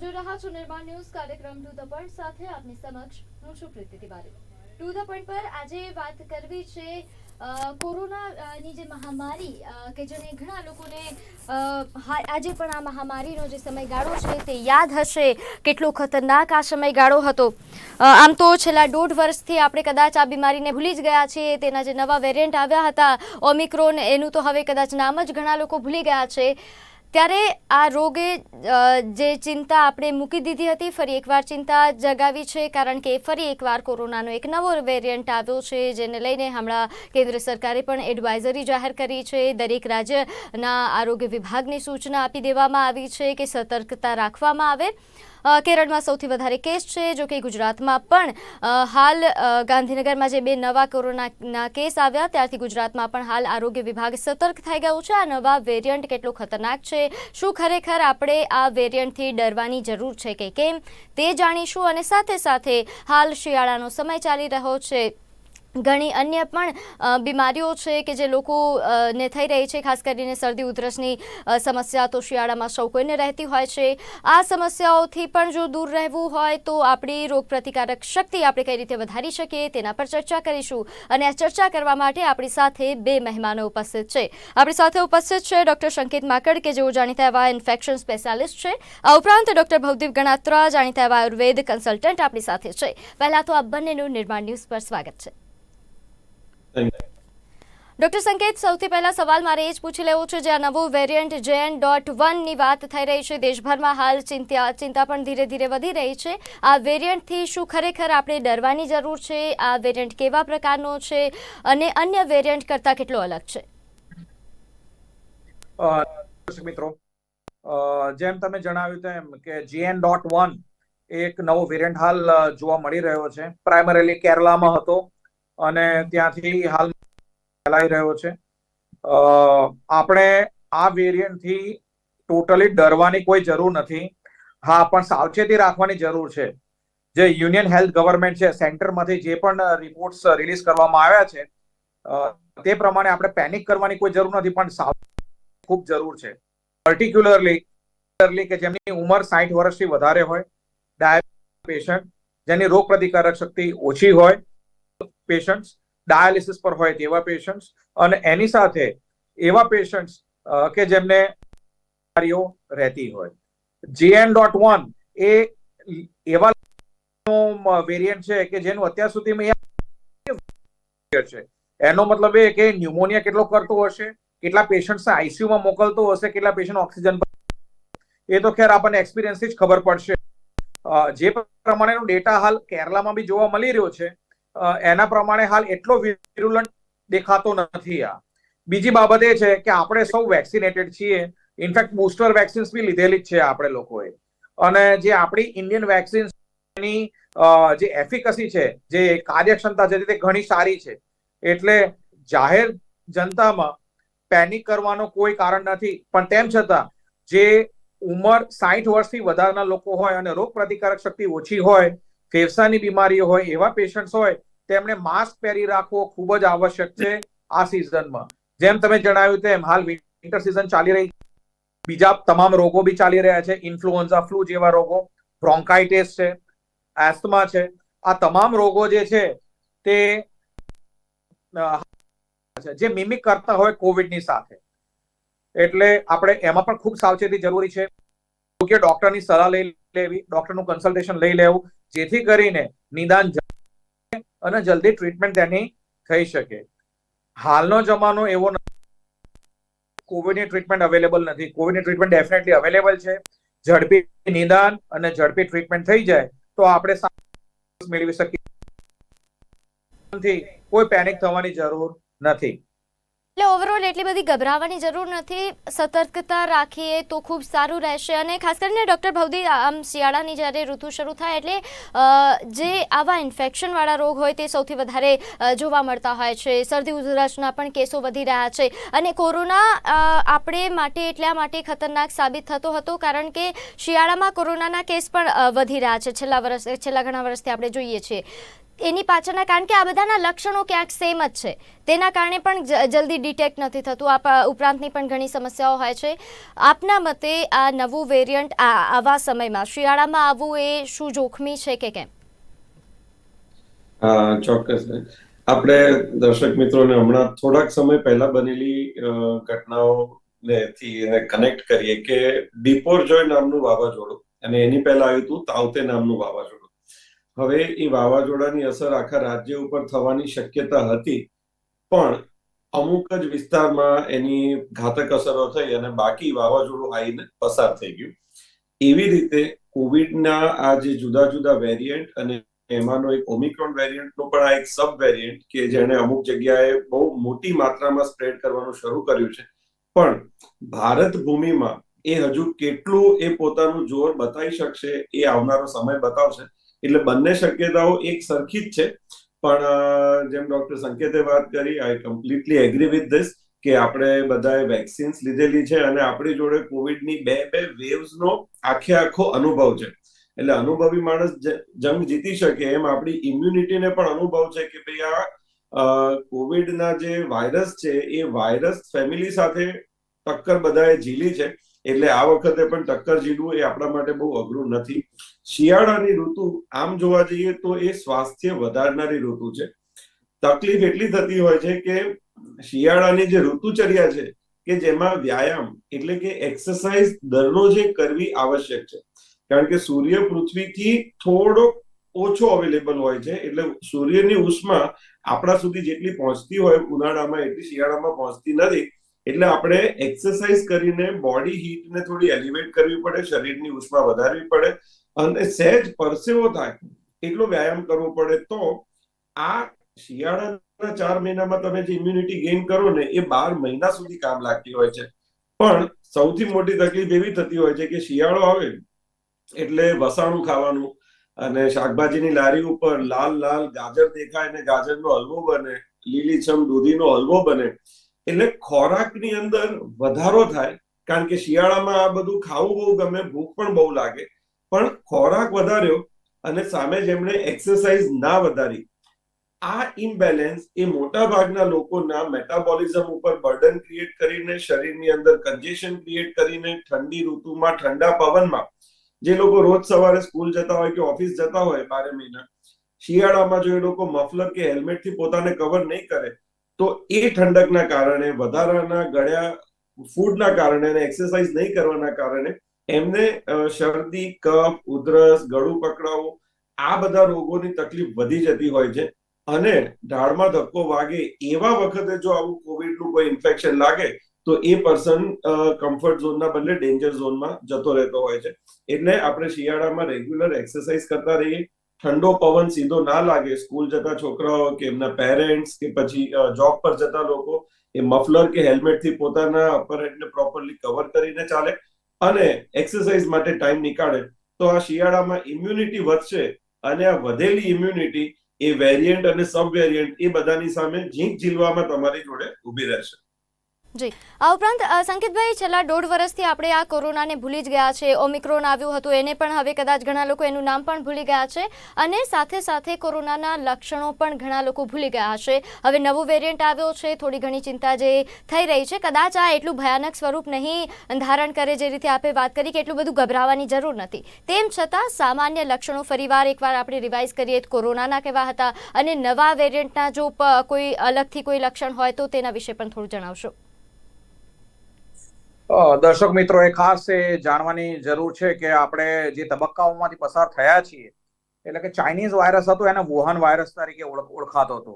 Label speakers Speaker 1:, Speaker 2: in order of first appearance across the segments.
Speaker 1: આપ જોઈ રહ્યા છો નિર્માણ ન્યૂઝ કાર્યક્રમ ટુ ધ પોઈન્ટ સાથે આપની સમક્ષ હું છું Priti Tiwari. To the point પર આજે વાત કરવી છે કોરોનાની જે મહામારી કે જેને ઘણા લોકોને આજે પણ આ મહામારીનો જે સમયગાળો છે તે યાદ હશે. કેટલો ખતરનાક આ સમયગાળો હતો. આમ તો છેલ્લા દોઢ વર્ષથી આપણે કદાચ આ બીમારીને ભૂલી જ ગયા છીએ. તેના જે નવા વેરિયન્ટ આવ્યા હતા, ઓમિક્રોન, એનું તો હવે કદાચ નામ જ ઘણા લોકો ભૂલી ગયા છે. ત્યારે આ રોગે જે ચિંતા આપણે મૂકી દીધી હતી, ફરી એકવાર ચિંતા જગાવી છે, કારણ કે ફરી એકવાર કોરોનાનો એક નવો વેરિયન્ટ આવ્યો છે, જેને લઈને હમણાં કેન્દ્ર સરકારે પણ એડવાઇઝરી જાહેર કરી છે. દરેક રાજ્યના આરોગ્ય વિભાગની સૂચના આપી દેવામાં આવી છે કે સતર્કતા રાખવામાં આવે. કેરળમાં સૌથી વધારે કેસ છે, જો કે ગુજરાતમાં પણ હાલ ગાંધીનગરમાં જે બે નવા કોરોનાના કેસ આવ્યા, ત્યારથી ગુજરાતમાં પણ હાલ આરોગ્ય વિભાગ સતર્ક થઈ ગયું છે. આ નવા વેરિયન્ટ કેટલો ખતરનાક છે? શું ખરેખર આપણે આ વેરિયન્ટથી ડરવાની જરૂર છે કે કેમ? તે જાણીશું અને સાથે સાથે હાલ શિયાળાનો સમય ચાલી રહ્યો છે. ઘણી અન્ય પણ બીમારીઓ છે કે જે લોકો ને થઈ રહી છે, ખાસ કરીને શરદી, ઉધરસની સમસ્યા તો શિયાળામાં સૌ કોઈને રહેતી હોય છે. આ સમસ્યાઓથી પણ જો દૂર રહેવું હોય તો આપણી રોગપ્રતિકારક શક્તિ આપણે કઈ રીતે વધારી શકીએ તેના પર ચર્ચા કરીશું. અને આ ચર્ચા કરવા માટે આપણી સાથે બે મહેમાનો ઉપસ્થિત છે. આપણી સાથે ઉપસ્થિત છે ડૉક્ટર સંકેત માકડ, કે જેઓ જાણીતા એવા ઇન્ફેક્શન સ્પેશિયાલિસ્ટ છે. આ ઉપરાંત ડૉક્ટર ભવદીપ ગણાત્રા, જાણીતા એવા આયુર્વેદ કન્સલ્ટન્ટ આપણી સાથે છે. પહેલાં તો આ બંનેનું નિર્માણ ન્યૂઝ પર સ્વાગત છે. ડોક્ટર સંકેત, સૌથી પહેલા સવાલ મારે એ જ પૂછી લેવો છે જે આ નવું વેરિયન્ટ જેન ડોટ વનની વાત થઈ રહી છે. દેશભરમાં હાલ ચિંતા ચિંતા પણ ધીરે ધીરે વધી રહી છે. આ વેરિયન્ટથી શું ખરેખર આપણે ડરવાની જરૂર છે? આ વેરિયન્ટ કેવા પ્રકારનો છે? અને અન્ય વેરિયન્ટ કરતાં કેટલો અલગ છે?
Speaker 2: મિત્રો જેમ તમે જણાવ્યું તેમ કે જીએન ડોટ વન એક નવો વેરિયન્ટ હાલ જોવા મળી રહ્યો છે. પ્રાઇમરીલી કેરલામાં હતો અને ત્યાંથી હાલ ફેલાઈ રહ્યો છે. આપણે આ વેરિયન્ટથી ટોટલી ડરવાની કોઈ જરૂર નથી. હા, પણ સાવચેતી રાખવાની જરૂર છે. જે યુનિયન હેલ્થ ગવર્મેન્ટ છે, સેન્ટરમાંથી જે પણ રિપોર્ટ્સ રિલીઝ કરવામાં આવ્યા છે તે પ્રમાણે આપણે પેનિક કરવાની કોઈ જરૂર નથી, પણ સાવ ખૂબ જરૂર છે. પર્ટિક્યુલરલી કે જેમની ઉંમર સાઠ વર્ષથી વધારે હોય, ડાયાબિટીસ પેશન્ટ, જેની રોગ પ્રતિકારક શક્તિ ઓછી હોય, પેશન્ટ્સ ડાયાલિસિસ પર હોય તેવા પેશન્ટ્સ અને એની સાથે એવા પેશન્ટ્સ કે જેમને બીમારીઓ રહેતી હોય. જીએન ડોટ વન એ એવા વેરિયન્ટ છે કે જેનું અત્યાર સુધીમાં છે. એનો મતલબ એ કે ન્યુમોનિયા કેટલો કરતો હશે, કેટલા પેશન્ટ્સને આઈસીયુમાં મોકલતો હશે, કેટલા પેશન્ટ ઓક્સિજન એ તો ખેર આપણને એક્સપિરિયન્સથી જ ખબર પડશે. જે પ્રમાણેનો ડેટા હાલ કેરલામાં બી જોવા મળી રહ્યો છે એના પ્રમાણે હાલ એટલો વિરુલન્ટ દેખાતો નથી આ. બીજી બાબત એ છે કે આપણે સૌ વેક્સિનેટેડ છીએ. ઇનફેક્ટ બુસ્ટર વેક્સિન્સ બી લીધેલી જ છે આપણે લોકોએ. અને જે આપણી ઇન્ડિયન વેક્સિન્સની જે એફિકસી છે, જે કાર્યક્ષમતા છે, તે ઘણી સારી છે. એટલે જાહેર જનતામાં પેનિક કરવાનો કોઈ કારણ નથી. પણ તેમ છતાં, જે ઉંમર સાઠ વર્ષથી વધારના લોકો હોય અને રોગ પ્રતિકારક શક્તિ ઓછી હોય ફેફસાની બીમારી હોય, એવા પેશન્ટ્સ હોય તેમણે માસ્ક પહેરી રાખવો ખૂબ જ આવશ્યક છે આ સિઝનમાં જેમ તમે જણાવ્યું તેમ, હાલ વિન્ટર સિઝન ચાલી રહી બીજા તમામ રોગો બી ચાલી રહ્યા છે. ઇન્ફ્લુએન્ઝા ફ્લુ જેવા રોગો બ્રોન્કાઇટિસ છે એસ્થમા છે. આ તમામ રોગો જે છે, તે જે મિમિક કરતા હોય કોવિડની સાથે. એટલે આપણે એમાં પણ ખૂબ સાવચેતી જરૂરી છે. યોગ્ય ડોક્ટરની સલાહ લઈ લેવી ડોક્ટરનું કન્સલ્ટેશન લઈ લેવું જેથી કરીને નિદાન અને જલ્દી ટ્રીટમેન્ટ તેની થઈ શકે. હાલનો જમાનો એવો કોવિડની ટ્રીટમેન્ટ અવેલેબલ નથી. કોવિડની ટ્રીટમેન્ટ ડેફિનેટલી અવેલેબલ છે. ઝડપી નિદાન અને ઝડપી ટ્રીટમેન્ટ થઈ જાય તો આપણે મેળવી શકીએ. કોઈ પેનિક થવાની જરૂર નથી.
Speaker 1: એટલે ઓવરઓલ એટલી બધી ગભરાવાની જરૂર નથી. સતર્કતા રાખીએ તો ખૂબ સારું રહેશે અને ખાસ કરીને ડૉક્ટર ભવદી, આમ શિયાળાની જ્યારે ઋતુ શરૂ થાય એટલે જે આવા ઇન્ફેક્શનવાળા રોગ હોય તે સૌથી વધારે જોવા મળતા હોય છે. શરદી, ઉધરસના પણ કેસો વધી રહ્યા છે. અને કોરોના આપણે માટે એટલા માટે ખતરનાક સાબિત થતો હતો કારણ કે શિયાળામાં કોરોનાના કેસ પણ વધી રહ્યા છે. છેલ્લા વર્ષ છેલ્લા ઘણા વર્ષથી આપણે જોઈએ છીએ. એની પાછળના કારણ કે આ બધાના લક્ષણો ક્યાંક સેમ જ છે. તેના કારણે પણ જલ્દી ડિટેક્ટ નથી થતું. આપ ઉપરાંતની પણ ઘણી સમસ્યાઓ હોય છે. આપના મતે આ નવું વેરિયન્ટ આવા સમયમાં શિયાળામાં આવવું એ શું જોખમી છે કે કેમ?
Speaker 3: ચોક્કસ. આપણે દર્શક મિત્રોને હમણાં થોડાક સમય પહેલા બનેલી ઘટનાઓ થી એને કનેક્ટ કરીએ કે ડિપોરજોય નામનું વાવાઝોડું. અને એની પહેલા આવ્યું હતું તાવતે નામનું વાવાઝોડું. હવે એ વાવાઝોડાની અસર આખા રાજ્ય ઉપર થવાની શક્યતા હતી, પણ અમુક જ વિસ્તારમાં એની ઘાતક અસરો થઈ અને બાકી વાવાઝોડું આવીને પસાર થઈ ગયું. એવી રીતે કોવિડના આ જે જુદા જુદા વેરિયન્ટ અને એમાંનો એક ઓમિક્રોન વેરિયન્ટનો પણ આ એક સબ વેરિયન્ટ કે જેણે અમુક જગ્યાએ બહુ મોટી માત્રામાં સ્પ્રેડ કરવાનું શરૂ કર્યું છે. પણ ભારત ભૂમિમાં એ હજુ કેટલું એ પોતાનું જોર બતાવી શકશે એ આવનારો સમય બતાવશે. એટલે બંને શક્યતાઓ એક સરખી જ છે. પણ જેમ ડોક્ટર સંકેતે વાત કરી I completely agree with this કે આપણે બધાએ વેક્સિન્સ લીધેલી છે અને આપણી જોડે કોવિડની બે બે વેવ્સનો આખે આખો અનુભવ છે. એટલે અનુભવી માણસ જંગ જીતી શકે એમ આપણી ઇમ્યુનિટીને પણ અનુભવ છે કે ભાઈ આ કોવિડના જે વાયરસ છે એ વાયરસ ફેમિલી સાથે ટક્કર બધાએ ઝીલી છે. એટલે આ વખતે પણ ટક્કર ઝીલવું એ આપણા માટે બહુ અઘરું નથી. શિયાળાની ઋતુ, આમ જોવા જઈએ તો એ સ્વાસ્થ્ય વધારનારી ઋતુ છે. તકલીફ એટલી થતી હોય છે કે શિયાળાની જે ઋતુચર્યા છે, કે જેમાં વ્યાયામ એટલે કે એક્સરસાઇઝ દરરોજ કરવી આવશ્યક છે. કારણ કે સૂર્ય પૃથ્વીથી થોડો ઓછો અવેલેબલ હોય છે, એટલે સૂર્યની ઉષ્મા આપણા સુધી જેટલી પહોંચતી હોય ઉનાળામાં એટલી શિયાળામાં પહોંચતી નથી. એટલે આપણે એક્સરસાઇઝ કરીને બોડી હીટને થોડી એલિવેટ કરવી પડે, શરીરની ઉષ્મા વધારવી પડે અને સહેજ પરસેવો થાય એટલો વ્યાયામ કરવો પડે તો આ શિયાળાના ચાર મહિનામાં તમે જે ઇમ્યુનિટી ગેઇન કરો ને એ બાર મહિના સુધી કામ લાગતી હોય છે. પણ સૌથી મોટી તકલીફ એવી થતી હોય છે કે શિયાળો આવે એટલે વસાણું ખાવાનું અને શાકભાજીની લારી ઉપર લાલ લાલ ગાજર દેખાય ને ગાજરનો હલવો બને, લીલીછમ દૂધીનો હલવો બને એટલે ખોરાકની અંદર વધારો થાય, કારણ કે શિયાળામાં આ બધું ખાવું બહુ ગમે, ભૂખ પણ બહુ લાગે. પણ ખોરાક વધાર્યો અને સામે જેમણે એક્સરસાઇઝ ના વધારી, આ ઇમ્બેલેન્સ એ મોટા ભાગના લોકોના મેટાબોલિઝમ ઉપર બર્ડન ક્રિએટ કરીને, શરીરની અંદર કન્જેશન ક્રિએટ કરીને, ઠંડી ઋતુમાં, ઠંડા પવનમાં, જે લોકો રોજ સવારે સ્કૂલ જતા હોય કે ઓફિસ જતા હોય બારે મહિના, શિયાળામાં જો એ લોકો મફલર કે હેલ્મેટથી પોતાને કવર નહીં કરે તો એ ઠંડકના કારણે, વધારાના ગળ્યા, ફૂડના કારણે અને એક્સરસાઇઝ નહીં કરવાના કારણે એમને શરદી, કફ, ઉધરસ, ગળું પકડાવું, આ બધા રોગોની તકલીફ વધી જતી હોય છે. અને ઢાળમાં ધક્કો વાગે એવા વખતે જો આવું કોવિડનું કોઈ ઇન્ફેક્શન લાગે, તો એ પર્સન કમ્ફર્ટ ઝોનના બદલે ડેન્જર ઝોનમાં જતો રહેતો હોય છે. એટલે આપણે શિયાળામાં રેગ્યુલર એક્સરસાઇઝ કરતા રહીએ. ઠંડો પવન સીધો ના લાગે. સ્કૂલ જતા છોકરાઓ કે એમના પેરેન્ટ્સ કે પછી જોબ પર જતા લોકો એ મફલર કે હેલ્મેટથી પોતાના અપર હેડને પ્રોપરલી કવર કરીને ચાલે અને એક્સરસાઇઝ માટે ટાઈમ નીકાળે. તો આ શિયાળામાં ઇમ્યુનિટી વધશે અને આ વધેલી ઇમ્યુનિટી એ વેરિયન્ટ અને સબ વેરિયન્ટ એ બધાની સામે ઝીંક ઝીલવામાં તમારી જોડે ઊભી રહેશે.
Speaker 1: આ ઉપરાંત સંકેતભાઈ, છેલ્લા દોઢ વર્ષથી આપણે આ કોરોનાને ભૂલી જ ગયા છે. ઓમિક્રોન આવ્યું હતું, એને પણ હવે કદાચ ઘણા લોકો એનું નામ પણ ભૂલી ગયા છે અને સાથે સાથે કોરોનાના લક્ષણો પણ ઘણા લોકો ભૂલી ગયા હશે. હવે નવો વેરિયન્ટ આવ્યો છે, થોડી ઘણી ચિંતા જે થઈ રહી છે. કદાચ આ એટલું ભયાનક સ્વરૂપ નહીં ધારણ કરે જે રીતે આપણે વાત કરી કે એટલું બધું ગભરાવાની જરૂર નથી. તેમ છતાં, સામાન્ય લક્ષણો ફરીવાર એકવાર આપણે રિવાઇઝ કરીએ કોરોનાના કેવા હતા અને નવા વેરિયન્ટના જો કોઈ અલગથી કોઈ લક્ષણ હોય તો તેના વિશે પણ થોડું જણાવશો.
Speaker 2: દર્શક મિત્રો એ ખાસ એ જાણવાની જરૂર છે કે આપણે જે તબક્કાઓમાંથી પસાર થયા છીએ, એટલે કે ચાઇનીઝ વાયરસ હતો, એને વુહાન વાયરસ તરીકે ઓળખાતો હતો.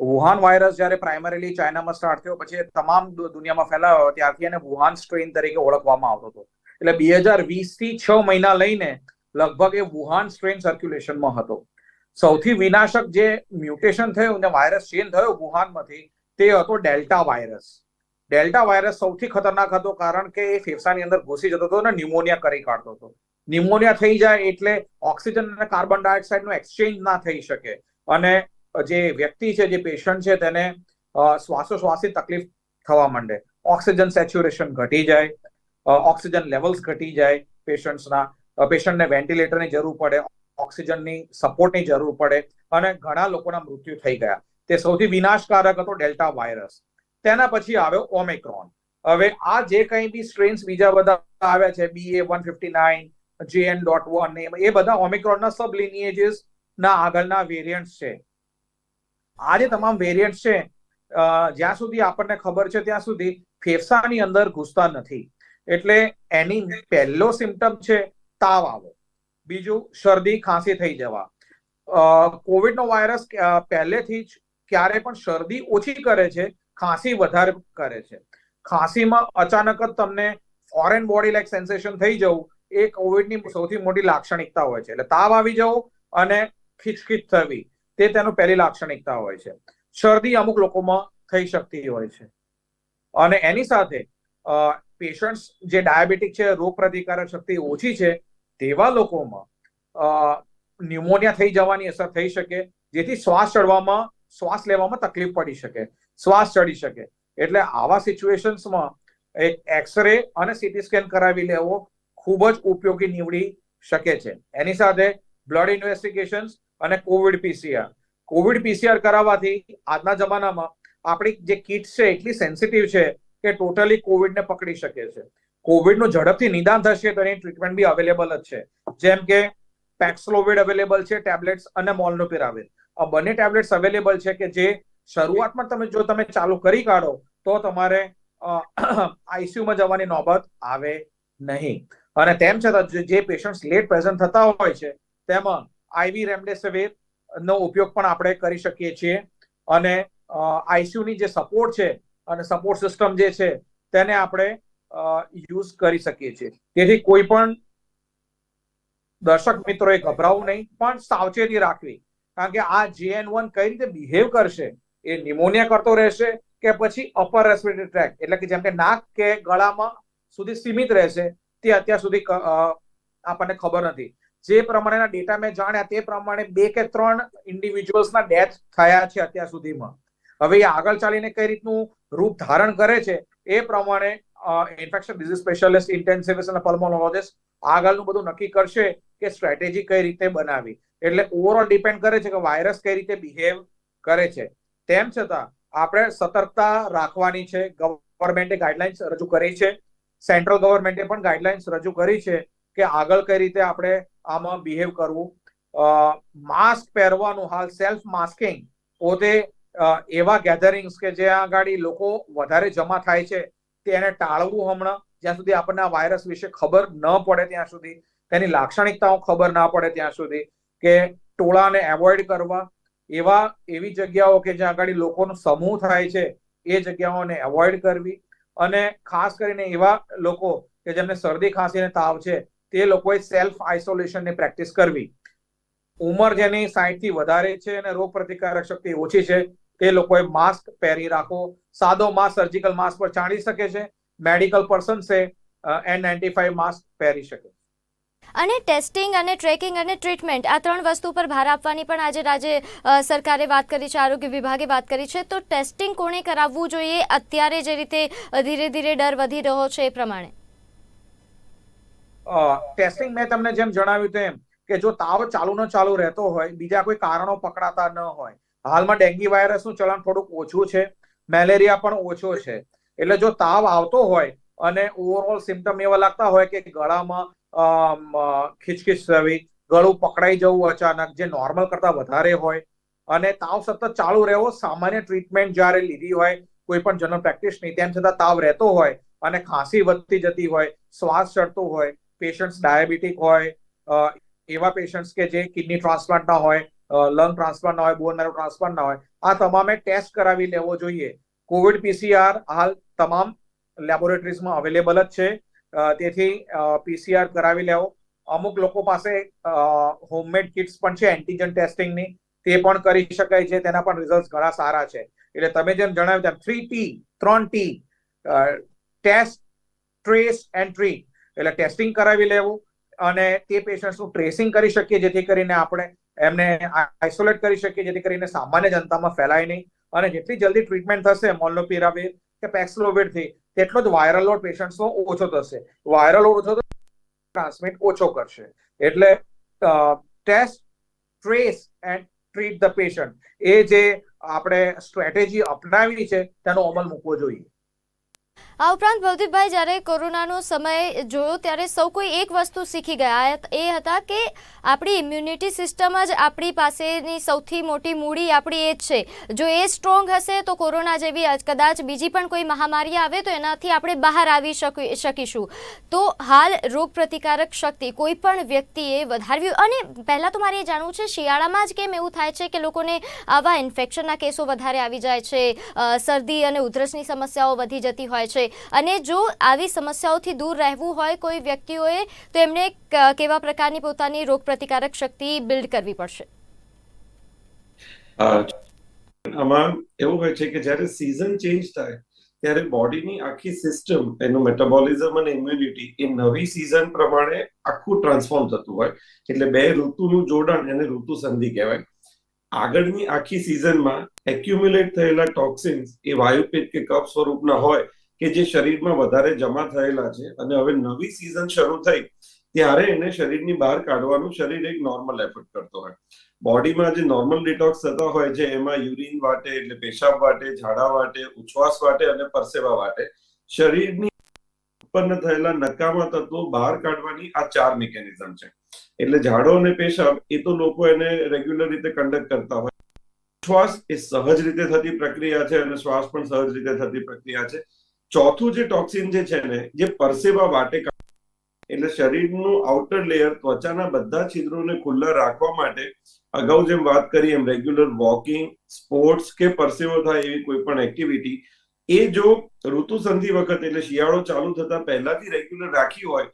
Speaker 2: વુહાન વાયરસ જ્યારે પ્રાઇમરીલી ચાઇનામાં સ્ટાર્ટ થયો, પછી તમામ દુનિયામાં ફેલાયો, ત્યારથી એને વુહાન સ્ટ્રેન તરીકે ઓળખવામાં આવતો હતો. એટલે બે હજાર વીસથી છ મહિના લઈને લગભગ એ વુહાન સ્ટ્રેન સર્ક્યુલેશનમાં હતો. સૌથી વિનાશક જે મ્યુટેશન થયું ને વાયરસ ચેન્જ થયો વુહાનમાંથી, તે હતો ડેલ્ટા વાયરસ. ડેલ્ટા વાયરસ સૌથી ખતરનાક હતો કારણ કે એ ફેફસાની અંદર ઘૂસી જતો હતો અને ન્યુમોનિયા કરી કાઢતો હતો. ન્યુમોનિયા થઈ જાય એટલે ઓક્સિજન અને કાર્બન ડાયોક્સાઇડનું એક્સચેન્જ ના થઈ શકે. અને જે વ્યક્તિ છે, જે પેશન્ટ છે, તેને શ્વાસોશ્વાસી તકલીફ થવા માંડે. ઓક્સિજન સેચ્યુરેશન ઘટી જાય ઓક્સિજન લેવલ્સ ઘટી જાય પેશન્ટ્સના પેશન્ટને વેન્ટિલેટરની જરૂર પડે ઓક્સિજનની સપોર્ટની જરૂર પડે અને ઘણા લોકોના મૃત્યુ થઈ ગયા. તે સૌથી વિનાશકારક હતો ડેલ્ટા વાયરસ. તેના પછી આવ્યો ઓમેક્રોન. હવે આ જે કંઈ બી સ્ટ્રેન્સ બીજા બધા આવ્યા છે BA one fifty nine JN dot one એ બધા ઓમિક્રોનના સબ લિનિએજીસ ના આગળના વેરિયન્ટ્સ છે. આ જે તમામ વેરિયન્ટ છે જ્યાં સુધી આપણને ખબર છે ત્યાં સુધી ફેફસાની અંદર ઘૂસતા નથી. એટલે એની પહેલો સિમ્ટમ છે તાવ આવો. બીજું શરદી ખાંસી થઈ જવા. કોવિડનો વાયરસ પહેલેથી જ ક્યારે પણ શરદી ઓછી કરે છે ખાંસી વધારે કરે છે. ખાંસીમાં અચાનક જ તમને ફોરેન બોડી લાઈક સેન્સેશન થઈ જવું, એ કોવિડની સૌથી મોટી લાક્ષણિકતા હોય છે. એટલે તાવ આવી જવું અને ખીચખીચ થવી, તે તેનું પહેલી લાક્ષણિકતા હોય છે. શરદી અમુક લોકોમાં થઈ શકતી હોય છે. અને એની સાથે પેશન્ટ્સ જે ડાયાબિટીક છે, રોગ પ્રતિકારક શક્તિ ઓછી છે, તેવા લોકોમાં ન્યુમોનિયા થઈ જવાની અસર થઈ શકે, જેથી શ્વાસ ચડવામાં શ્વાસ લેવામાં તકલીફ પડી શકે, શ્વાસ ચડી શકે. એટલે આવા સિચ્યુએશન્સમાં એક એક્સરે અને સીટી સ્કેન કરાવી લેવો ખૂબ જ ઉપયોગી નીવડી શકે છે. એની સાથે બ્લડ ઇન્વેસ્ટિગેશન્સ અને કોવિડ પીસીઆર કોવિડ પીસીઆર કરાવવાથી આજના જમાનામાં આપણી જે કિટ છે એટલી સેન્સિટિવ છે કે ટોટલી કોવિડને પકડી શકે છે. કોવિડનું ઝડપથી નિદાન થશે તો એની ટ્રીટમેન્ટ બી અવેલેબલ જ છે. જેમ કે પેક્સલોવિડ અવેલેબલ છે ટેબ્લેટ્સ અને મોલ્નોપિરાવિર આ બંને ટેબ્લેટ્સ અવેલેબલ છે કે જે શરૂઆતમાં તમે જો તમે ચાલુ કરી કાઢો, તો તમારે આઈસીયુમાં જવાની નોબત આવે નહીં. અને તેમ છતાં જે- પેશન્ટ લેટ પ્રેઝન્ટ થતા હોય છે, તેમાં આઈવી રેમડેસિવિર નો ઉપયોગ પણ આપણે કરી શકીએ છીએ. અને આઈસીયુ ની જે સપોર્ટ છે અને સપોર્ટ સિસ્ટમ જે છે, તેને આપણે યુઝ કરી શકીએ છીએ. તેથી કોઈ પણ દર્શક મિત્રોએ ગભરાવું નહીં, પણ સાવચેતી રાખવી. કારણ કે આ જેએન વન કઈ રીતે બિહેવ કરશે એ નિમોનિયા કરતો રહેશે કે પછી અપર રેસ્પિરેટરી ટ્રેક એટલે કે જેમ કે નાક કે ગળામાં સુધી સીમિત રહેશે તે અત્યાર સુધી આપણને ખબર નથી. જે પ્રમાણેના ડેટા મેં જાણ્યા તે પ્રમાણે બે કે ત્રણ ઇન્ડિવિજ્યુઅલ્સના ડેથ થયા છે અત્યાર સુધીમાં. હવે એ આગળ ચાલીને કઈ રીતનું રૂપ ધારણ કરે છે એ પ્રમાણે ઇન્ફેક્શન ડિઝીઝ સ્પેશિયાલિસ્ટ ઇન્ટેન્સિવિસ્ટ અને પલ્મોનોલોજીસ્ટ આગળનું બધું નક્કી કરશે કે સ્ટ્રેટેજી કઈ રીતે બનાવી એટલે ઓવરઓલ ડિપેન્ડ કરે છે કે વાયરસ કઈ રીતે બિહેવ કરે છે. તેમ છતાં, આપણે સતર્કતા રાખવાની છે. ગવર્મેન્ટે ગાઈડલાઇન્સ રજૂ કરી છે. સેન્ટ્રલ ગવર્મેન્ટે પણ ગાઈડલાઇન્સ રજૂ કરી છે કે આગળ કઈ રીતે આપણે આમાં બિહેવ કરવું. માસ્ક પહેરવાનું હાલ સેલ્ફ માસ્કિંગ પોતે એવા ગેધરિંગ્સ કે જ્યાં આગળ લોકો વધારે જમા થાય છે, તેને ટાળવું હમણાં. જ્યાં સુધી આપણને આ વાયરસ વિશે ખબર ન પડે ત્યાં સુધી તેની લાક્ષણિકતાઓ ખબર ના પડે ત્યાં સુધી કે ટોળાને એવોઇડ કરવા એવા, એવી જગ્યાઓ કે જ્યાં આગળ લોકોનો સમૂહ થાય છે, એ જગ્યાઓને એવોઇડ કરવી. અને ખાસ કરીને એવા લોકો કે જેમને શરદી ખાંસી અને તાવ છે, તે લોકોએ સેલ્ફ આઇસોલેશનની પ્રેક્ટિસ કરવી. ઉંમર જેની સાઠથી વધારે છે અને રોગ પ્રતિકારક શક્તિ ઓછી છે, તે લોકોએ માસ્ક પહેરી રાખો. સાદો માસ્ક સર્જિકલ માસ્ક પર ચાણી શકે છે. મેડિકલ પર્સન છે એન નાઇન્ટી ફાઈવ માસ્ક પહેરી શકે.
Speaker 1: અને ટેસ્ટિંગ અને ટ્રેકિંગ અને ટ્રીટમેન્ટ, આ ત્રણ વસ્તુ પર ભાર આપવાની પણ આજે રાજ્ય સરકારે વાત કરી છે, આરોગ્ય વિભાગે વાત કરી છે. તો ટેસ્ટિંગ કોણે કરાવવું જોઈએ? અત્યારે જે રીતે ધીરે ધીરે ડર વધી રહ્યો છે એ પ્રમાણે.
Speaker 2: ટેસ્ટિંગ મેં તમને જેમ જણાવ્યું તેમ કે જો તાવ ચાલુ ન ચાલુ રહેતો હોય, બીજા કોઈ કારણો પકડાતા ન હોય, હાલમાં ડેન્ગ્યુ વાયરસનું ચલણ થોડુંક ઓછું છે, મેલેરિયા પણ ઓછો છે. એટલે જો તાવ આવતો હોય અને ઓવરઓલ સિમ્ટમ એવા લાગતા હોય કે ગળામાં ખીચખીચ થવી ગળું પકડાઈ જવું અચાનક, જે નોર્મલ કરતા વધારે હોય અને તાવ સતત ચાલુ રહેવો સામાન્ય ટ્રીટમેન્ટ જ્યારે લીધી હોય, કોઈ પણ જનરલ પ્રેક્ટિસની તેમ છતાં તાવ રહેતો હોય અને ખાંસી વધતી જતી હોય, શ્વાસ ચડતો હોય પેશન્ટ્સ ડાયાબિટીક હોય એવા પેશન્ટ્સ કે જે કિડની ટ્રાન્સપ્લાન્ટ ના હોય લંગ ટ્રાન્સપ્લાન્ટ ના હોય બોન મેરો ટ્રાન્સપ્લાન્ટ ના હોય, આ તમામે ટેસ્ટ કરાવી લેવો જોઈએ. કોવિડ પીસીઆર હાલ તમામ લેબોરેટરીઝમાં અવેલેબલ જ છે. તેથી પીસીઆર કરાવી લેવો. અમુક લોકો પાસે હોમમેડ કિટ્સ પણ છે એન્ટીજન ટેસ્ટિંગની તે પણ કરી શકાય છે, તેના પણ રિઝલ્ટ ઘણા સારા છે. એટલે તમે જેમ જણાવ્યું તેમ થ્રી ટી ત્રણ T test trace and treat એટલે ટેસ્ટિંગ કરાવી લેવું અને તે પેશન્ટ્સનું ટ્રેસિંગ કરી શકીએ, જેથી કરીને આપણે એમને આઇસોલેટ કરી શકીએ, જેથી કરીને સામાન્ય જનતામાં ફેલાય નહીં. અને જેટલી જલ્દી ટ્રીટમેન્ટ થશે મોલ્નોપિરાવિર કે પેક્સલોવિડથી તેટલો જ વાયરલ લોડ પેશન્ટ્સનો ઓછો થશે. વાયરલ લોડ ઓછો ટ્રાન્સમિટ ઓછો કરશે. એટલે test trace and treat the patient એ જે આપણે સ્ટ્રેટેજી અપનાવી છે, તેનો અમલ મૂકવો જોઈએ.
Speaker 1: આ ઉપરાંત ભવદીપભાઈ, જ્યારે કોરોનાનો સમય જોયો ત્યારે સૌ કોઈ એક વસ્તુ શીખી ગયા. એ હતા કે આપણી ઇમ્યુનિટી સિસ્ટમ જ આપણી પાસેની સૌથી મોટી મૂડી આપણી એ જ છે. જો એ સ્ટ્રોંગ હશે તો કોરોના જેવી કદાચ બીજી પણ કોઈ મહામારી આવે તો એનાથી આપણે બહાર આવી શકી શકીશું. તો હાલ રોગ પ્રતિકારક શક્તિ કોઈ પણ વ્યક્તિએ વધારવી અને પહેલાં તો મારે એ જાણવું છે, શિયાળામાં જ કેમ એવું થાય છે કે લોકોને આવા ઇન્ફેક્શનના કેસો વધારે આવી જાય છે શરદી અને ઉધરસની સમસ્યાઓ વધી જતી હોય છે. અને જો આવી સમસ્યાઓથી દૂર રહેવું હોય કોઈ વ્યક્તિઓએ, તો એમણે કેવા પ્રકારની પોતાની રોગ પ્રતિકારક શક્તિ બિલ્ડ કરવી પડશે?
Speaker 3: આમાં એવું હોય છે કે જ્યારે સિઝન ચેન્જ થાય, ત્યારે બોડીની આખી સિસ્ટમ એનું મેટાબોલિઝમ અને ઇમ્યુનિટી એ નવી સિઝન પ્રમાણે આખું ટ્રાન્સફોર્મ થતું હોય. એટલે બે ઋતુનું જોડાણ એને ઋતુ સંધિ કહેવાય. આગળની આખી સિઝનમાં એક્યુમ્યુલેટ થયેલા ટોક્સિન્સ એ વાયુપિત્ત કે કફ સ્વરૂપના હોય કે જે શરીરમાં વધારે જમા થયેલા છે અને હવે નવી સિઝન શરૂ થઈ, ત્યારે એને શરીરની બહાર કાઢવાનું શરીર એક નોર્મલ એફર્ટ કરતો હોય. બોડીમાં જે નોર્મલ ડિટોક્સ થતા હોય છે, એમાં યુરિન વાટે એટલે પેશાબ વાટે, ઝાડા વાટે, ઉચ્છ્વાસ વાટે અને પરસેવા વાટે, શરીરની ઉત્પન્ન થયેલા નકામા તત્વો બહાર કાઢવાની આ ચાર મિકેનિઝમ છે. એટલે ઝાડો અને પેશાબ એ તો લોકો એને રેગ્યુલર રીતે કન્ડક્ટ કરતા હોય. શ્વાસ એ સહજ રીતે થતી પ્રક્રિયા છે અને શ્વાસ પણ સહજ રીતે થતી પ્રક્રિયા છે. ચોથું જે ટોક્સિન જે છે ને, જે પરસેવા વાટે એટલે શરીરનું આઉટર લેયર ત્વચાના બધા છિદ્રોને ખુલ્લા રાખવા માટે અગાઉ જેમ વાત કરી એમ રેગ્યુલર વોકિંગ સ્પોર્ટ્સ કે પરસેવો થાય એવી કોઈ પણ એક્ટિવિટી એ જો ઋતુ સંધિ વખત એટલે શિયાળો ચાલુ થતા પહેલાથી રેગ્યુલર રાખી હોય,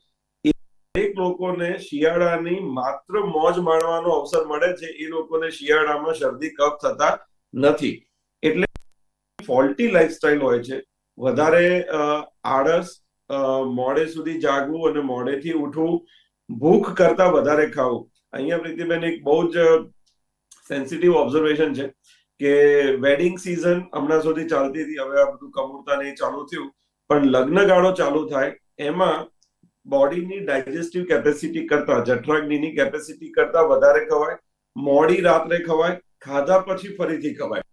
Speaker 3: એ દરેક લોકોને શિયાળાની માત્ર મોજ માણવાનો અવસર મળે છે, એ લોકોને શિયાળામાં શરદી, કફ થતા નથી. એટલે ફોલ્ટી લાઈફસ્ટાઈલ હોય છે વધારે આળસ મોડે સુધી જાગવું અને મોડેથી ઉઠવું, ભૂખ કરતા વધારે ખાવું. અહીંયા પ્રીતિબેન એક બહુ જ સેન્સિટિવ ઓબ્ઝર્વેશન છે કે વેડિંગ સિઝન હમણાં સુધી ચાલતી હતી, હવે આ બધું કમૂરતા નહીં ચાલુ થયું. પણ લગ્નગાળો ચાલુ થાય, એમાં બોડીની ડાયજેસ્ટિવ કેપેસિટી કરતા, જઠરાગ્નિની કેપેસિટી કરતા વધારે ખવાય, મોડી રાત્રે ખવાય, ખાધા પછી ફરીથી ખવાય.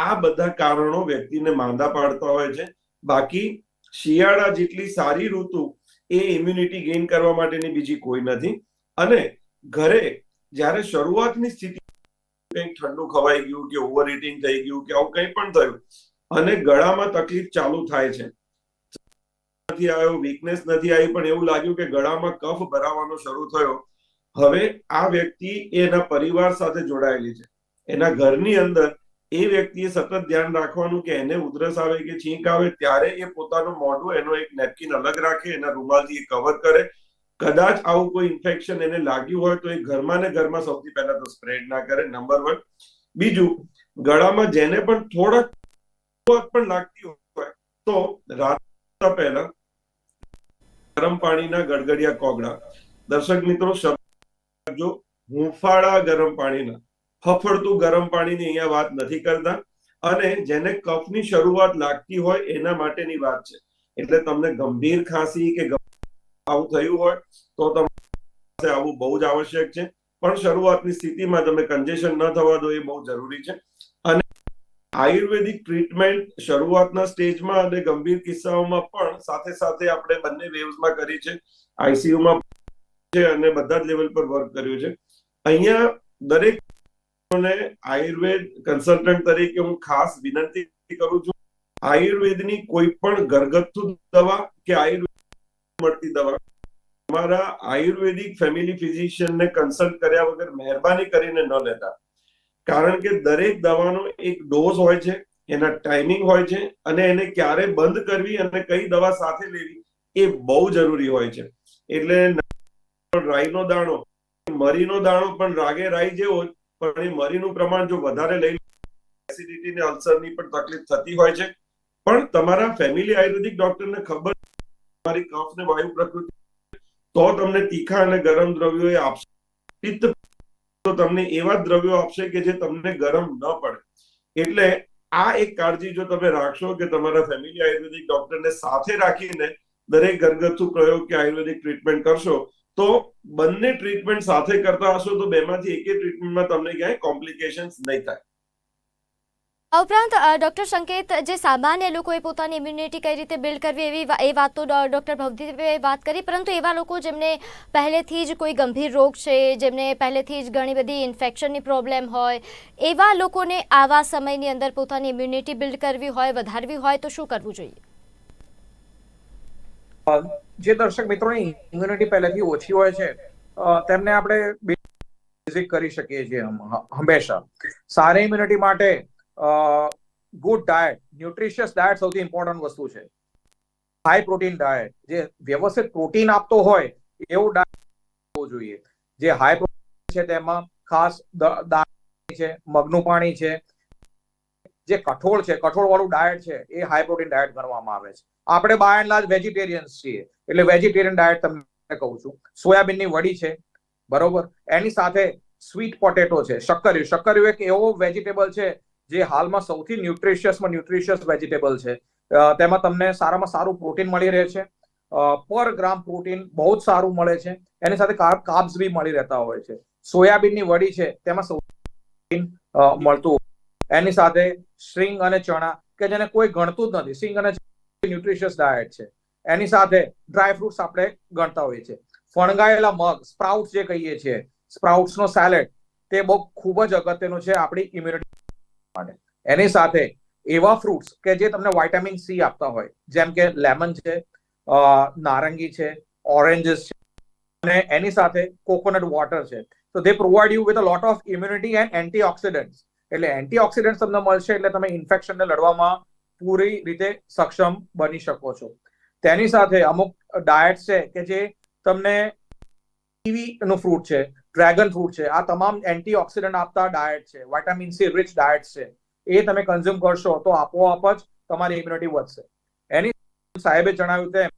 Speaker 3: આ બધા કારણો વ્યક્તિને માંદા પાડતા હોય છે. બાકી શિયાળા જેટલી સારી ઋતુ એ ઇમ્યુનિટી ગેઇન કરવા માટેની બીજી કોઈ નથી. અને ઘરે જ્યારે શરૂઆતની સ્થિતિ કંઈક ઠંડુ ખવાઈ ગયું કે ઓવર ઇટિંગ થઈ ગયું કે આવું કંઈ પણ થયું અને ગળામાં તકલીફ ચાલુ થાય છે. નથી આવ્યો વીકનેસ નથી આવી, પણ એવું લાગ્યું કે ગળામાં કફ ભરાવાનો શરૂ થયો. હવે આ વ્યક્તિ એના પરિવાર સાથે જોડાયેલી છે. એના ઘરની અંદર એ વ્યક્તિએ સતત ધ્યાન રાખવાનું કે એને ઉધરસ આવે કે છીંક આવે, ત્યારે એ પોતાનું મોઢું એનો એક નેપકિન અલગ રાખે, એના રૂમાલથી કવર કરે. કદાચ આવું કોઈ ઇન્ફેક્શન એને લાગ્યું હોય તો એ ઘરમાં ને ઘરમાં સૌથી પહેલા તો સ્પ્રેડ ના કરે નંબર વન બીજું, ગળામાં જેને પણ થોડાક પણ લાગતી હોય તો રાત પહેલા ગરમ પાણીના ગડગડિયા કોગળા. દર્શક મિત્રો, શબ્દ જો હુંફાળા ગરમ પાણીના. ફફડતું ગરમ પાણીની અહીંયા વાત નથી કરતા અને જેને કફની શરૂઆત લાગતી હોય એના માટેની વાત છે. એટલે તમને ગંભીર ખાંસી કે આવું થયું હોય તો તમારે આવું બહુ જ આવશ્યક છે. પણ શરૂઆતની સ્થિતિમાં તમે કન્જેશન ન થવા દો એ બહુ જરૂરી છે. અને આયુર્વેદિક ટ્રીટમેન્ટ શરૂઆતના સ્ટેજમાં અને ગંભીર કિસ્સાઓમાં પણ સાથે સાથે આપણે બંને વેવ્સમાં કરી છે. આઈસીયુમાં છે અને બધા જ લેવલ પર વર્ક કર્યું છે. અહીંયા દરેક ને આયુર્વેદ કન્સલ્ટન્ટ તરીકે હું ખાસ વિનંતી કરું છું. આયુર્વેદની કોઈ પણ ઘરગથ્થુ દવા કે આયુર્વેદ મળતી દવા તમારા આયુર્વેદિક ફેમિલી ફિઝિશિયનને કન્સલ્ટ કર્યા વગર મહેરબાની કરીને ન લેતા. કારણ કે દરેક દવાનો એક ડોઝ હોય છે, એના ટાઈમિંગ હોય છે અને એને ક્યારે બંધ કરવી અને કઈ દવા સાથે લેવી એ બહુ જરૂરી હોય છે. એટલે રાઈનો દાણો, મરીનો દાણો પણ રાગે રાઈ જેવો પણ એ મરીનું પ્રમાણ જો વધારે લઈ એસિડિટી ને અલ્સરની પણ તકલીફ થતી હોય છે. પણ તમારા ફેમિલી આયુર્વેદિક ડોક્ટરને ખબર તમારી કફ ને વાયુ પ્રકૃતિ તો તમને તીખા અને ગરમ દ્રવ્યો એ આપશે. પિત્ત તો તમને એવા દ્રવ્યો આપશે કે જે તમને ગરમ ન પડે. એટલે આ એક કાળજી જો તમે રાખશો કે તમારા ફેમિલી આયુર્વેદિક ડોક્ટરને સાથે રાખીને દરેક ઘરગથ્થુ પ્રયોગ કે આયુર્વેદિક ટ્રીટમેન્ટ કરશો તો બંને ટ્રીટમેન્ટ સાથે કરતા હશો તો બેમાંથી એકે ટ્રીટમેન્ટમાં તમને ક્યાંય કોમ્પ્લિકેશન્સ નહીં થાય.
Speaker 1: આ ઉપરાંત ડૉક્ટર સંકેત, જે સામાન્ય લોકોએ પોતાની ઇમ્યુનિટી કઈ રીતે બિલ્ડ કરવી એવી એ વાત તો ડૉક્ટર ભવદીપે વાત કરી, પરંતુ એવા લોકો જેમને પહેલેથી જ કોઈ ગંભીર રોગ છે, જેમને પહેલેથી જ ઘણી બધી ઇન્ફેક્શનની પ્રોબ્લેમ હોય, એવા લોકોને આવા સમયની અંદર પોતાની ઇમ્યુનિટી બિલ્ડ કરવી હોય, વધારવી હોય તો શું કરવું જોઈએ?
Speaker 2: જે દર્શક મિત્રોની ઇમ્યુનિટી પહેલેથી ઓછી હોય છે તેમને આપણે બેઝિક કરી શકીએ છીએ હંમેશા. સારી ઇમ્યુનિટી માટે ગુડ ડાયટ ન્યુટ્રિશિયસ ડાયટ સૌથી ઇમ્પોર્ટન્ટ વસ્તુ છે. હાઈ પ્રોટીન ડાયટ જે વ્યવસ્થિત પ્રોટીન આપતો હોય, એવું ડાયટ હોવું જોઈએ. જે હાઈ પ્રોટીન છે તેમાં ખાસ દાળ છે, મગનું પાણી છે જે કઠોળ છે કઠોળ વાળું ડાયટ છે એ હાઈ પ્રોટીન ડાયટ ગણવામાં આવે છે. આપણે બાય એન્ડ લાર્જ વેજીટેરિયન્સ છીએ. એટલે વેજીટેરિયન ડાયટ તમને કહું છું. સોયાબીનની વડી છે બરોબર? એની સાથે સ્વીટ પોટેટો છે શક્કરિયું. શક્કરિયું એક એવો વેજીટેબલ છે જે હાલમાં સૌથી ન્યુટ્રિશિયસમાં ન્યુટ્રિશિયસ વેજીટેબલ છે. તેમાં તમને સારામાં સારું પ્રોટીન મળી રહે છે. પર ગ્રામ પ્રોટીન બહુ જ સારું મળે છે. એની સાથે કાર્બ્સ બી મળી રહેતા હોય છે. સોયાબીનની વડી છે તેમાં અ, મળતું. એની સાથે સ્ટ્રિંગ અને ચણા, કે જેને કોઈ ગણતું જ નથી. સ્ટ્રિંગ અને ન્યુટ્રિશિયસ ડાયટ છે. એની સાથે ડ્રાય ફ્રૂટ્સ આપણે ગણતા હોઈએ છીએ. ફણગાયેલા મગ, સ્પ્રાઉટ્સ જે કહીએ છીએ સ્પ્રાઉટ્સ નો સેલેડ તે બહુ ખૂબ જ અગત્યનું છે આપણી ઇમ્યુનિટી માટે. એની સાથે એવા ફ્રૂટ્સ કે જે તમને વાઇટામિન સી આપતા હોય, જેમ કે લેમન છે નારંગી છે ઓરેન્જીસ છે, અને એની સાથે કોકોનટ વોટર છે. તો they provide you with a lot of immunity and antioxidants એટલે એન્ટીઓક્સિડન્ટ તમને મળશે એટલે તમે ઇન્ફેક્શનને લડવામાં પૂરી રીતે સક્ષમ બની શકો છો. તેની સાથે અમુક ડાયટ છે કે જે તમને કીવી નું ફ્રૂટ છે, ડ્રેગન ફ્રૂટ છે, આ તમામ એન્ટીઓક્સિડન્ટ આપતા ડાયટ છે, વિટામિન સી રિચ ડાયટ છે, એ તમે કન્ઝ્યુમ કરશો તો આપોઆપ જ તમારી ઇમ્યુનિટી વધશે. એની સાહેબે જણાવ્યું તેમ,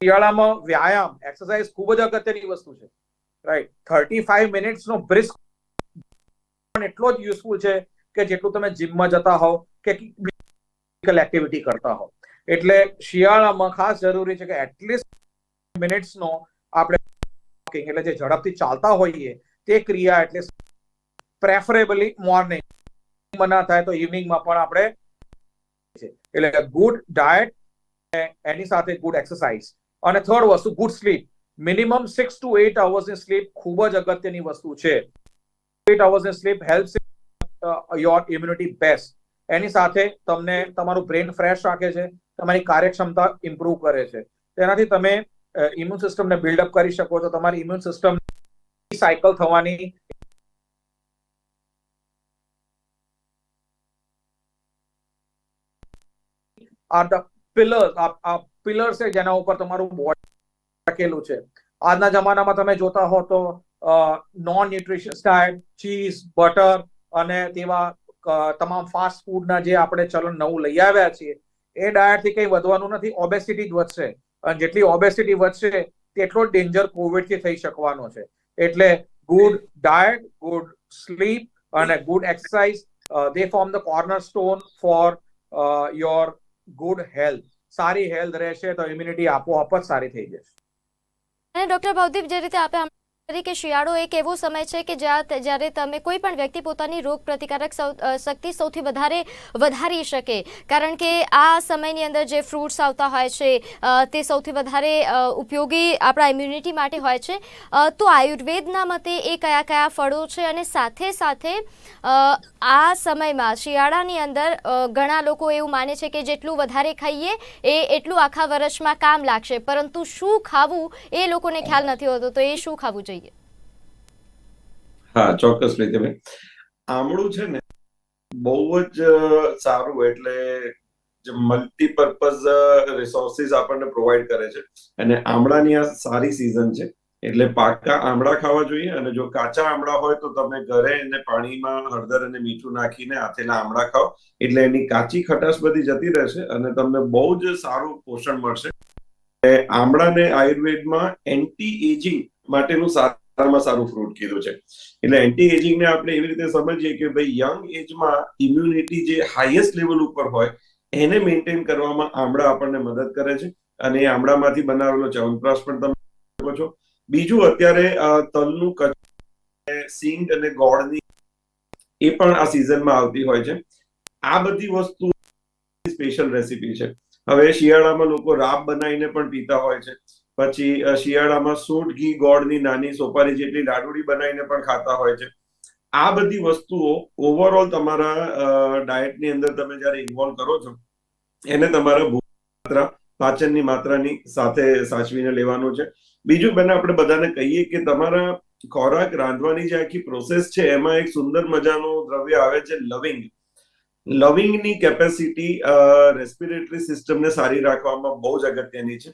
Speaker 2: શિયાળામાં વ્યાયામ, એક્સરસાઇઝ ખૂબ જ અગત્યની વસ્તુ છે. રાઈટ, થર્ટી ફાઈવ મિનિટ્સ નો બ્રિસ્ક પણ એટલો જ યુઝફુલ છે કે જેટલું તમે જીમમાં જતા હોવ કે ફિઝિકલ એક્ટિવિટી કરતા હોવ. એટલે શિયાળામાં ખાસ જરૂરી છે કે એટલીસ્ટ મિનિટ્સનો આપણે વોકિંગ એટલે જે ઝડપથી ચાલતા હોઈએ તે ક્રિયા એટલે પ્રેફરેબલી મોર્નિંગ ના થાય તો ઇવનિંગમાં પણ આપણે એટલે ગુડ ડાયટ એની સાથે ગુડ એક્સરસાઇઝ અને થર્ડ વસ્તુ good sleep minimum six to eight અવર્સની sleep ખૂબ જ અગત્યની વસ્તુ છે. Eight અવર્સની sleep helps your immunity best એની સાથે તમને તમારું બ્રેન ફ્રેશ રાખે છે, તમારી કાર્યક્ષમતા ઇમ્પ્રુવ કરે છે. તેનાથી તમે ઇમ્યુન સિસ્ટમને બિલ્ડઅપ કરી શકો છો. તમારી ઇમ્યુન સિસ્ટમ સાયકલ થવાની આ ધ પિલર્સ આ પિલર્સ છે જેના ઉપર તમારું બોડી રાખેલું છે. આજના જમાનામાં તમે જોતા હો તો non nutritious diet cheese butter અને તેવા તમામ ફાસ્ટ ફૂડના જે આપણે ચલણ નવું લઈ આવ્યા છીએ, એ ડાયટથી કંઈ વધવાનું નથી. ઓબેસિટી જ વધશે. અને જેટલી ઓબેસિટી વધશે, તેટલો ડેન્જર કોવિડથી થઈ શકવાનો છે. એટલે ગુડ ડાયટ ગુડ સ્લીપ અને good exercise they form the cornerstone for your good health સારી હેલ્થ રહેશે તો ઇમ્યુનિટી આપોઆપ જ સારી થઈ જશે.
Speaker 1: અને ડોક્ટર ભવદીપ, જે રીતે આપે તરીકે શિયાળો એક એવો સમય છે કે જ્યાં જ્યારે તમે કોઈ પણ વ્યક્તિ પોતાની રોગ પ્રતિકારક શક્તિ સૌથી વધારે વધારી શકે. કારણ કે આ સમયની અંદર જે ફ્રૂટ્સ આવતા હોય છે તે સૌથી વધારે ઉપયોગી આપણા ઇમ્યુનિટી માટે હોય છે. તો આયુર્વેદના મતે એ કયા કયા ફળો છે અને સાથે સાથે આ સમયમાં શિયાળાની અંદર ઘણા લોકો એવું માને છે કે જેટલું વધારે ખાઈએ એ એટલું આખા વર્ષમાં કામ લાગશે. પરંતુ શું ખાવું એ લોકોને ખ્યાલ નથી હોતો, તો એ શું ખાવું જોઈએ?
Speaker 3: હા, ચોક્કસ રીતે ભાઈ આમળું છે ને, બહુ જ સારું એટલે જે મલ્ટીપર્પઝ રિસોર્સિસ આપણને પ્રોવાઈડ કરે છે. અને આમળાની આ સારી સિઝન છે. એટલે પાકા આમળા ખાવા જોઈએ અને જો કાચા આમળા હોય તો તમે ઘરે એને પાણીમાં હળદર અને મીઠું નાખીને આથેલા આમળા ખાઓ. એટલે એની કાચી ખટાશ બધી જતી રહેશે અને તમને બહુ જ સારું પોષણ મળશે. આમળાને આયુર્વેદમાં એન્ટી એજિંગ માટેનું સારામાં સારું ફ્રૂટ કીધું છે. એટલે એન્ટી એજિંગ ને આપણે એવી રીતે સમજીએ કે ભાઈ યંગ એજમાં ઇમ્યુનિટી જે હાઈએસ્ટ લેવલ ઉપર હોય, એને મેન્ટેન કરવામાં આમળા આપણને મદદ કરે છે. અને એ આમળામાંથી બનાવેલો ચવનપ્રાશ પણ તમે શકો છો. બીજું અત્યારે તલનું કચું સિંગ અને ગોળની એ પણ આ સિઝનમાં આવતી હોય છે. આ બધી વસ્તુ સ્પેશિયલ રેસીપી છે. હવે શિયાળામાં લોકો રાબ બનાવીને પણ પીતા હોય છે. પછી શિયાળામાં સૂટ, ઘી, ગોળની નાની સોપારી જેટલી લાડુડી બનાવીને પણ ખાતા હોય છે. આ બધી વસ્તુઓ ઓવરઓલ તમારા ડાયટની અંદર તમે જ્યારે ઇન્વોલ્વ કરો છો, એને તમારા માત્રા, પાચનની માત્રાની સાથે સાચવીને લેવાનું છે. બીજું બેન આપણે બધાને કહીએ કે તમારા ખોરાક રાંધવાની જે આખી પ્રોસેસ છે, એમાં એક સુંદર મજાનું દ્રવ્ય આવે છે, લવિંગ. લવિંગની કેપેસિટી રેસ્પિરેટરી સિસ્ટમને સારી રાખવામાં બહુ જ અગત્યની છે.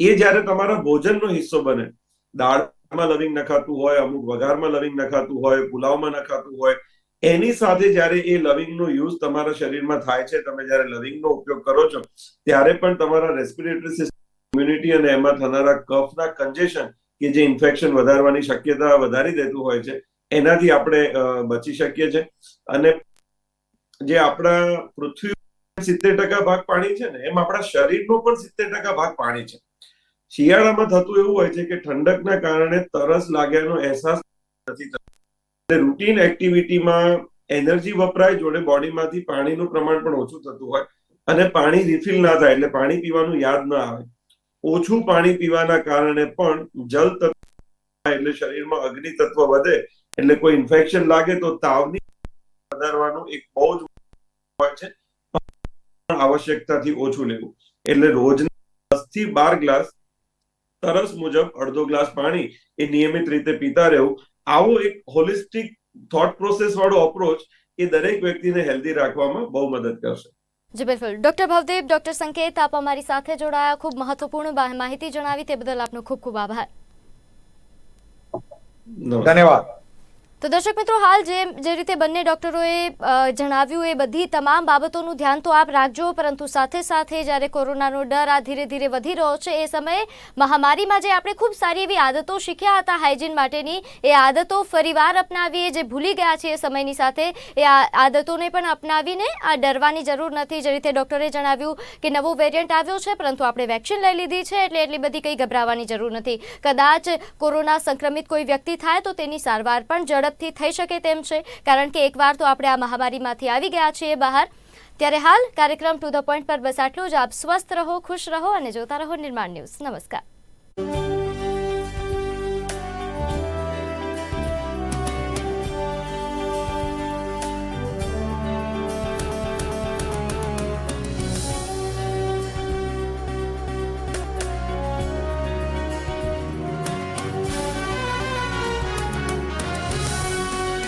Speaker 3: એ જ્યારે તમારા ભોજનનો હિસ્સો બને, દાળમાં લવિંગ નખાતું હોય, અમુક વઘારમાં લવિંગ નખાતું હોય, પુલાવમાં નખાતું હોય, એની સાથે જ્યારે એ લવિંગનો યુઝ તમારા શરીરમાં થાય છે, તમે જ્યારે લવિંગનો ઉપયોગ કરો છો, ત્યારે પણ તમારા રેસ્પિરેટરી સિસ્ટમ ઇમ્યુનિટી અને એમાં થનારા કફના કન્જેશન કે જે ઇન્ફેક્શન વધારવાની શક્યતા વધારી દેતું હોય છે, એનાથી આપણે બચી શકીએ છીએ અને જે આપણા પૃથ્વી સિત્તેર ટકા ભાગ પાણી છે ને, એમ આપણા શરીરનો પણ સિત્તેર ટકા ભાગ પાણી છે. શિયાળામાં થતું એવું હોય છે કે ઠંડકના કારણે તરસ લાગ્યાનો અહેસાસ નથી થતો. રૂટીન એક્ટિવિટીમાં એનર્જી વપરાય, જોડે બોડીમાંથી પાણીનું પ્રમાણ પણ ઓછું થતું હોય અને પાણી રિફિલ ના થાય એટલે પાણી પીવાનું યાદ ના આવે. ઓછું પાણી પીવાના કારણે પણ જલ તત્વ એટલે શરીરમાં અગ્નિ તત્વ વધે એટલે કોઈ ઇન્ફેક્શન લાગે તો તાવની વધારવાનું એક બહુ જ હોય છે. આવશ્યકતાથી ઓછું લેવું. એટલે રોજ દસથી બાર ગ્લાસ તરસ મુજબ અડધો ગ્લાસ પાણી એ નિયમિત રીતે પીતા રહેવું. આવો એક હોલિસ્ટિક થોટ પ્રોસેસ વાળો અપ્રોચ એ દરેક વ્યક્તિને હેલ્ધી રાખવામાં બહુ મદદ કરશે.
Speaker 1: જી બિલકુલ. ડોક્ટર ભવદેવ ડોક્ટર સંકેત આપ અમારી સાથે જોડાયા. ખૂબ મહત્વપૂર્ણ માહિતી જણાવી તે બદલ આપનો ખૂબ ખૂબ આભાર.
Speaker 2: ધન્યવાદ.
Speaker 1: તો દર્શક મિત્રો, હાલ જે જે રીતે બંને ડોક્ટરોએ જણાવ્યું એ બધી તમામ બાબતોનું ધ્યાન તો આપ રાખજો, પરંતુ સાથે સાથે જ્યારે કોરોનાનો ડર આ ધીરે ધીરે વધી રહ્યો છે, એ સમયે મહામારીમાં જે આપણે ખૂબ સારી એવી આદતો શીખ્યા હતા હાઇજીન માટેની, એ આદતો ફરીવાર અપનાવીએ જે ભૂલી ગયા છે એ સમયની સાથે, એ આદતોને પણ અપનાવીને આ ડરવાની જરૂર નથી. જે રીતે ડૉક્ટરે જણાવ્યું કે નવો વેરિયન્ટ આવ્યો છે, પરંતુ આપણે વેક્સિન લઈ લીધી છે, એટલે એટલી બધી કંઈ ગભરાવાની જરૂર નથી. કદાચ કોરોના સંક્રમિત કોઈ વ્યક્તિ થાય તો તેની સારવાર પણ ઝડપથી થઈ શકે તેમ છે. કારણ કે એકવાર તો આપણે આ મહામારીમાંથી આવી ગયા છીએ બહાર. ત્યારે હાલ કાર્યક્રમ ટુ ધ પોઈન્ટ પર બસ આટલું જ. આપ સ્વસ્થ રહો, ખુશ રહો અને જોતા રહો નિર્માણ ન્યૂઝ. નમસ્કાર.